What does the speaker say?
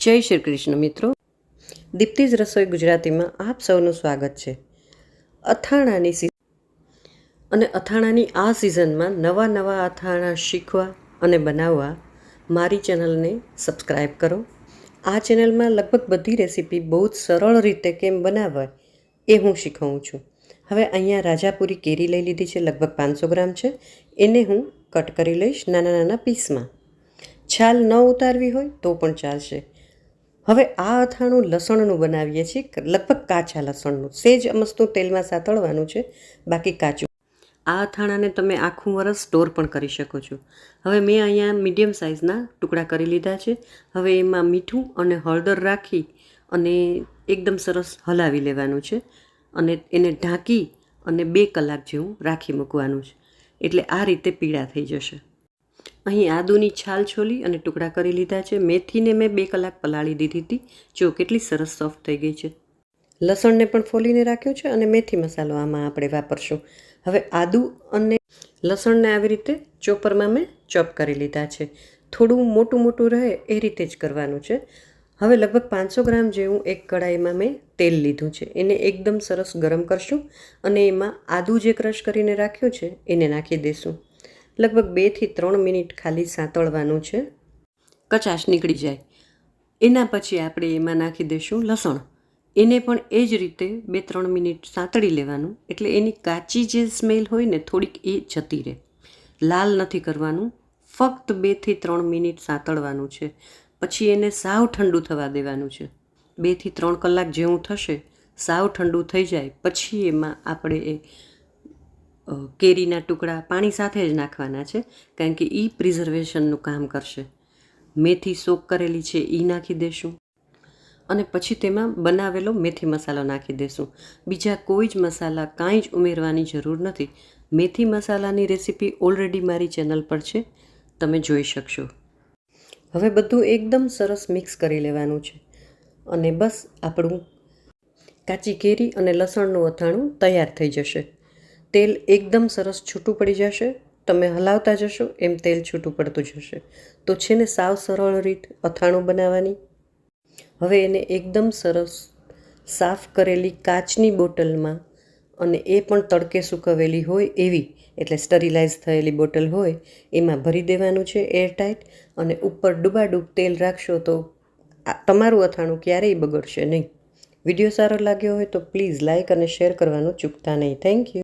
જય શ્રી કૃષ્ણ મિત્રો. દીપ્તિજ રસોઈ ગુજરાતીમાં આપ સૌનું સ્વાગત છે. અથાણાની સિઝન અને અથાણાની આ સિઝનમાં નવા નવા અથાણા શીખવા અને બનાવવા મારી ચેનલને સબસ્ક્રાઈબ કરો. આ ચેનલમાં લગભગ બધી રેસીપી બહુ જ સરળ રીતે કેમ બનાવાય એ હું શીખવું છું. હવે અહીંયા રાજાપુરી કેરી લઈ લીધી છે, લગભગ પાંચસો ગ્રામ છે. એને હું કટ કરી લઈશ નાના નાના પીસમાં. છાલ ન ઉતારવી હોય તો પણ ચાલશે. હવે આ અથાણું લસણનું બનાવીએ છીએ લગભગ કાચા લસણનું. સેજ અમસ્તું તેલમાં સાતળવાનું છે, બાકી કાચું આ અથાણાને તમે આખું વરસ સ્ટોર પણ કરી શકો છો. હવે મેં અહીંયા મીડિયમ સાઇઝના ટુકડા કરી લીધા છે. હવે એમાં મીઠું અને હળદર રાખી અને એકદમ સરસ હલાવી લેવાનું છે અને એને ઢાંકી અને બે કલાક જેવું રાખી મૂકવાનું છે. એટલે આ રીતે પીળા થઈ જશે. અહીં આદુની છાલ છોલી અને ટુકડા કરી લીધા છે. મેથીને મેં બે કલાક પલાળી દીધી હતી. જો કેટલી સરસ સોફ્ટ થઈ ગઈ છે. લસણને પણ ફોલીને રાખ્યું છે અને મેથી મસાલો આમાં આપણે વાપરશું. હવે આદુ અને લસણને આવી રીતે ચોપરમાં મેં ચોપ કરી લીધા છે. થોડું મોટું મોટું રહે એ રીતે જ કરવાનું છે. હવે લગભગ પાંચસો ગ્રામ જેવું એક કડાઈમાં મેં તેલ લીધું છે. એને એકદમ સરસ ગરમ કરશું અને એમાં આદુ જે ક્રશ કરીને રાખ્યું છે એને નાખી દઈશું લગભગ બેથી ત્રણ મિનિટ ખાલી સાંતળવાનું છે. કચાશ નીકળી જાય. એના પછી આપણે એમાં નાખી દઈશું લસણ. એને પણ એ જ રીતે બે ત્રણ મિનિટ સાંતળી લેવાનું. એટલે એની કાચી જે સ્મેલ હોય ને થોડીક એ જતી રહે. લાલ નથી કરવાનું. ફક્ત બેથી ત્રણ મિનિટ સાંતળવાનું છે. પછી એને સાવ ઠંડુ થવા દેવાનું છે. બેથી ત્રણ કલાક જેવું થશે, સાવ ઠંડુ થઈ જાય. પછી એમાં આપણે એ કેરીના ટુકડા પાણી સાથે જ નાખવાના છે, કારણ કે એ પ્રિઝર્વેશનનું કામ કરશે. મેથી સોક કરેલી છે એ નાખી દેશું. અને પછી તેમાં બનાવેલો મેથી મસાલો નાખી દેશું. બીજા કોઈ જ મસાલા કાંઈ જ ઉમેરવાની જરૂર નથી. મેથી મસાલાની રેસીપી ઓલરેડી મારી ચેનલ પર છે, તમે જોઈ શકશો. હવે બધું એકદમ સરસ મિક્સ કરી લેવાનું છે. અને બસ આપણું કાચી કેરી અને લસણનું અથાણું તૈયાર થઈ જશે. તેલ એકદમ સરસ છૂટું પડી જશે, તમે હલાવતા જશો, એમ તેલ છૂટું પડતું જશે. તો છે ને સાવ સરળ રીત અથાણું બનાવવાની. હવે એને એકદમ સરસ સાફ કરેલી કાચની બોટલમાં અને એ પણ તડકે સૂકવેલી હોય એવી, એટલે સ્ટરીલાઇઝ થયેલી બોટલ હોય, એમાં ભરી દેવાનું છે એરટાઇટ અને ઉપર ડૂબાડૂબ તેલ રાખશો તો તમારું અથાણું ક્યારેય બગડશે નહીં. વીડિયો સારો લાગ્યો હોય તો પ્લીઝ લાઇક અને શેર કરવાનું ચૂકતા નહીં. Thank you.